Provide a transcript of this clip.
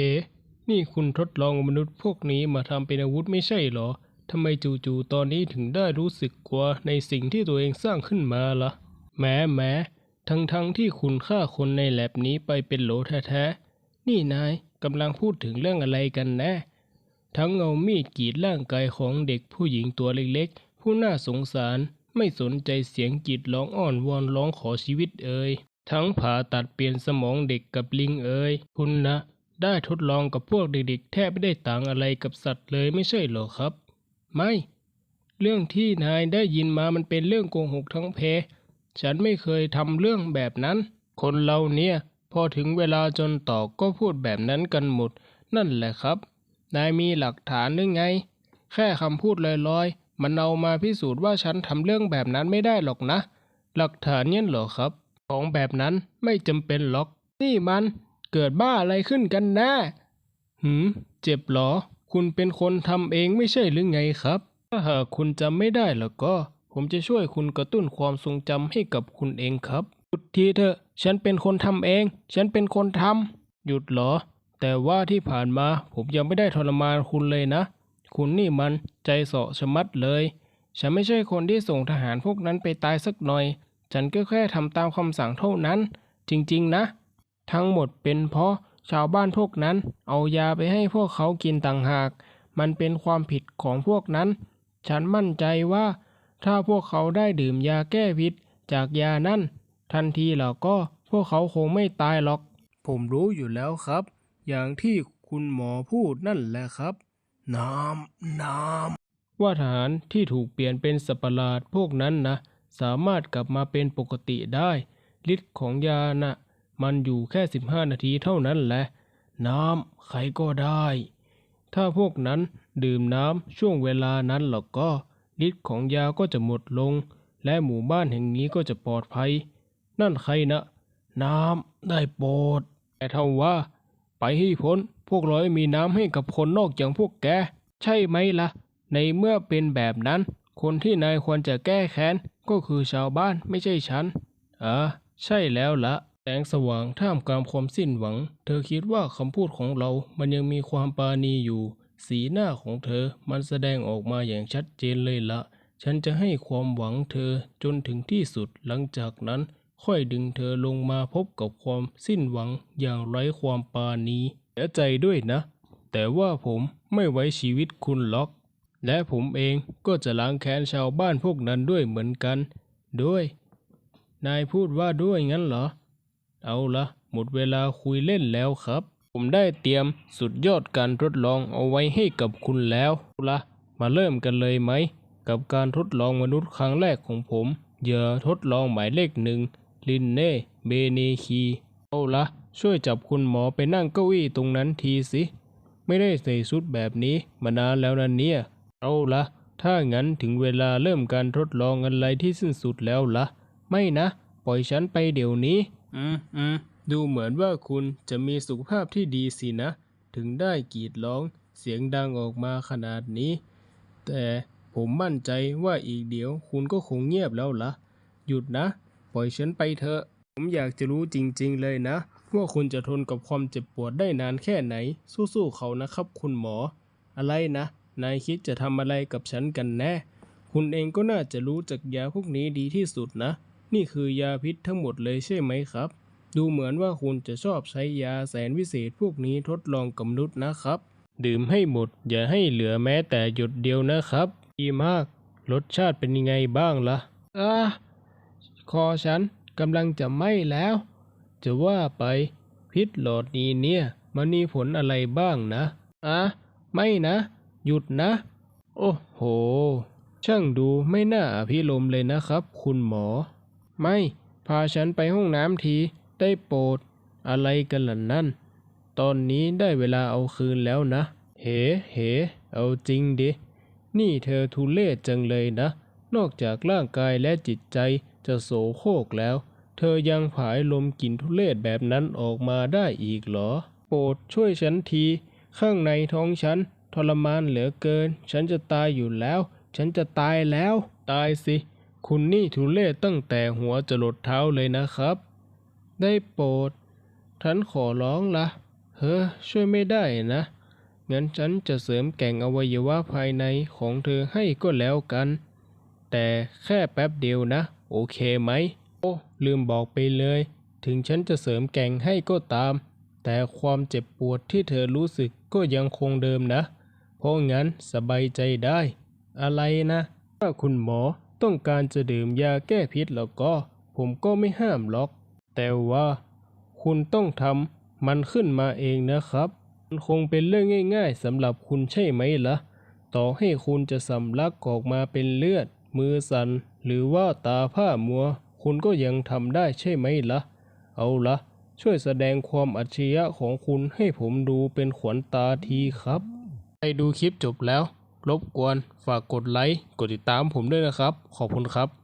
เอ๋นี่คุณทดลองมนุษย์พวกนี้มาทำเป็นอาวุธไม่ใช่เหรอทำไมจู่ๆตอนนี้ถึงได้รู้สึกกลัวในสิ่งที่ตัวเองสร้างขึ้นมาล่ะแหม้แหม้ทั้งๆทที่คุณฆ่าคนในแลบนี้ไปเป็นโหลแท้ๆนี่นายกำลังพูดถึงเรื่องอะไรกันแน่ทั้งเอามีดกรีดร่างกายของเด็กผู้หญิงตัวเล็กๆ ผู้น่าสงสารไม่สนใจเสียงกรีดร้องอ้อนวอนร้องขอชีวิตเอ่ยทั้งผ่าตัดเปลี่ยนสมองเด็กกับลิงเอ่ยคุณนะ ได้ทดลองกับพวกเด็กๆ แทบไม่ได้ต่างอะไรกับสัตว์เลยไม่ใช่หรอครับ ไม่ เรื่องที่นายได้ยินมามันเป็นเรื่องโกหกทั้งเพ ฉันไม่เคยทำเรื่องแบบนั้น คนเราเนี่ย พอถึงเวลาจนตอกก็พูดแบบนั้นกันหมด นั่นแหละครับ นายมีหลักฐานหรือไง แค่คำพูดลอยๆ มันเอามาพิสูจน์ว่าฉันทำเรื่องแบบนั้นไม่ได้หรอกนะ หลักฐานเนี่ยเหรอครับ ของแบบนั้นไม่จำเป็นหรอก นี่มัน เกิดบ้าอะไรขึ้นกันน่หืม เจ็บเหรอ คุณเป็นคนทำเองไม่ใช่หรือไงครับ ถ้าหากคุณจำไม่ได้แล้วก็ ผมจะช่วยคุณกระตุ้นความทรงจำให้กับคุณเองครับ หยุดทีเถอะ ฉันเป็นคนทำเอง ฉันเป็นคนทำ หยุดเหรอ แต่ว่าที่ผ่านมาผมยังไม่ได้ทรมานคุณเลยนะ คุณนี่มันใจเสาะชะมัดเลย ฉันไม่ใช่คนที่ส่งทหารพวกนั้นไปตายสักหน่อย ฉันก็แค่ทำตามคำสั่งเท่านั้น จริง ๆ นะ ทั้งหมดเป็นเพราะชาวบ้านพวกนั้นเอายาไปให้พวกเขากินต่างหาก มันเป็นความผิดของพวกนั้น ฉันมั่นใจว่า ถ้าพวกเขาได้ดื่มยาแก้พิษจากยานั้น ทันทีแล้วก็พวกเขาคงไม่ตายหรอก ผมรู้อยู่แล้วครับ อย่างที่คุณหมอพูดนั่นแหละครับ น้ำน้ำว่าทหารที่ถูกเปลี่ยนเป็นสัตว์ประหลาดพวกนั้นนะ สามารถกลับมาเป็นปกติได้ฤทธิ์ของยานะ่ะ มันอยู่แค่15นาทีเท่านั้นแหละ น้ำใครก็ได้ ถ้าพวกนั้นดื่มน้ำช่วงเวลานั้นหรอกก็ฤทธิ์ของยาก็จะหมดลง และหมู่บ้านแห่งนี้ก็จะปลอดภัย นั่นใครนะน้ำได้โปรดแต่เท่าว่า ไปให้พ้นพวกราไม่มีน้ำให้กับคนนอกอย่างพวกแก ใช่ไหมล่ะ ในเมื่อเป็นแบบนั้น คนที่นายควรจะแก้แค้นก็คือชาวบ้านไม่ใช่ฉัน เอ่าใช่แล้วละ แสงสว่างท่ามกลางความสิ้นหวัง เธอคิดว่าคำพูดของเรา มันยังมีความปาณีอยู่ สีหน้าของเธอมันแสดงออกมาอย่างชัดเจนเลยละ ฉันจะให้ความหวังเธอจนถึงที่สุดหลังจากนั้น ค่อยดึงเธอลงมาพบกับความสิ้นหวังอย่างไร้ความปาณีเสียใจด้วยนะ แต่ว่าผมไม่ไว้ชีวิตคุณหรอก และผมเองก็จะล้างแค้นชาวบ้านพวกนั้นด้วยเหมือนกัน ด้วย นายพูดว่าด้วยงั้นเหรอ เอาละหมดเวลาคุยเล่นแล้วครับ ผมได้เตรียมสุดยอดการทดลองเอาไว้ให้กับคุณแล้วละมาเริ่มกันเลยไหม กับการทดลองมนุษย์ครั้งแรกของผมเหยื่อทดลองหมายเลขหนึ่งลินเน่เบเนคีเอาละช่วยจับคุณหมอไปนั่งเก้าอี้ตรงนั้นทีสิ ไม่ได้ใส่ชุดแบบนี้มานานแล้วนะเนี่ย เอาละถ้างั้นถึงเวลาเริ่มการทดลองอะไรที่สิ้นสุดแล้วละไม่นะ ปล่อยฉันไปเดี๋ยวนี้ อืมอืมดูเหมือนว่าคุณจะมีสุขภาพที่ดีสินะ ถึงได้กรีดร้องเสียงดังออกมาขนาดนี้ แต่ผมมั่นใจว่าอีกเดี๋ยวคุณก็คงเงียบแล้วละหยุดนะ ปล่อยฉันไปเถอะ ผมอยากจะรู้จริงๆเลยนะ ว่าคุณจะทนกับความเจ็บปวดได้นานแค่ไหน สู้ๆเขานะครับคุณหมอ อะไรนะ นายคิดจะทำอะไรกับฉันกันแน่ คุณเองก็น่าจะรู้จักยาพวกนี้ดีที่สุดนะ นี่คือยาพิษทั้งหมดเลยใช่ไหมครับ ดูเหมือนว่าคุณจะชอบใช้ยาแสนวิเศษพวกนี้ทดลองกับมนุษย์นะครับ ดื่มให้หมด อย่าให้เหลือแม้แต่หยดเดียวนะครับ ดีมาก รสชาติเป็นยังไงบ้างล่ะอ่าคอฉันกำลังจะไหม้แล้ว จะว่าไปพิษหลอดนี้เนี่ย มันมีผลอะไรบ้างนะอะไม่นะ หยุดนะ โอ้โห ช่างดูไม่น่าอภิรมเลยนะครับ คุณหมอ ไม่ พาฉันไปห้องน้ำที ได้โปรด อะไรกันล่ะนั่น ตอนนี้ได้เวลาเอาคืนแล้วนะเฮ้เฮ้เอาจริงดิ นี่เธอทุเลศจังเลยนะ นอกจากร่างกายและจิตใจจะโสโครกแล้ว เธอยังผายลมกลิ่นทุเลศแบบนั้นออกมาได้อีกเหรอ โปรดช่วยฉันที ข้างในท้องฉันทรมานเหลือเกิน ฉันจะตายอยู่แล้ว ฉันจะตายแล้ว ตายสิ คุณนี่ทุเลศตั้งแต่หัวจรดเท้าเลยนะครับ ได้โปรดฉันขอร้องละเฮ้อช่วยไม่ได้นะ งั้นฉันจะเสริมแก่งอวัยวะภายในของเธอให้ก็แล้วกัน แต่แค่แป๊บเดียวนะ โอเคไหม โอ้ลืมบอกไปเลย ถึงฉันจะเสริมแก่งให้ก็ตาม แต่ความเจ็บปวดที่เธอรู้สึกก็ยังคงเดิมนะ เพราะงั้นสบายใจได้ อะไรนะ ถ้าคุณหมอ ต้องการจะดื่มยาแก้พิษแล้วก็ ผมก็ไม่ห้ามหรอก แต่ว่า คุณต้องทำมันขึ้นมาเองนะครับ มันคงเป็นเรื่องง่ายๆสำหรับคุณใช่ไหมละ่ะ ต่อให้คุณจะสำลักออกมาเป็นเลือด มือสัน่นหรือว่าตาผ้ามัว คุณก็ยังทำได้ใช่ไหมละ่ะ เอาละช่วยแสดงความอัจฉริยะของคุณให้ผมดูเป็นขวัญตาทีครับใครดูคลิปจบแล้ว รบกวนฝากกดไลค์ กดติดตามผมด้วยนะครับ ขอบคุณครับ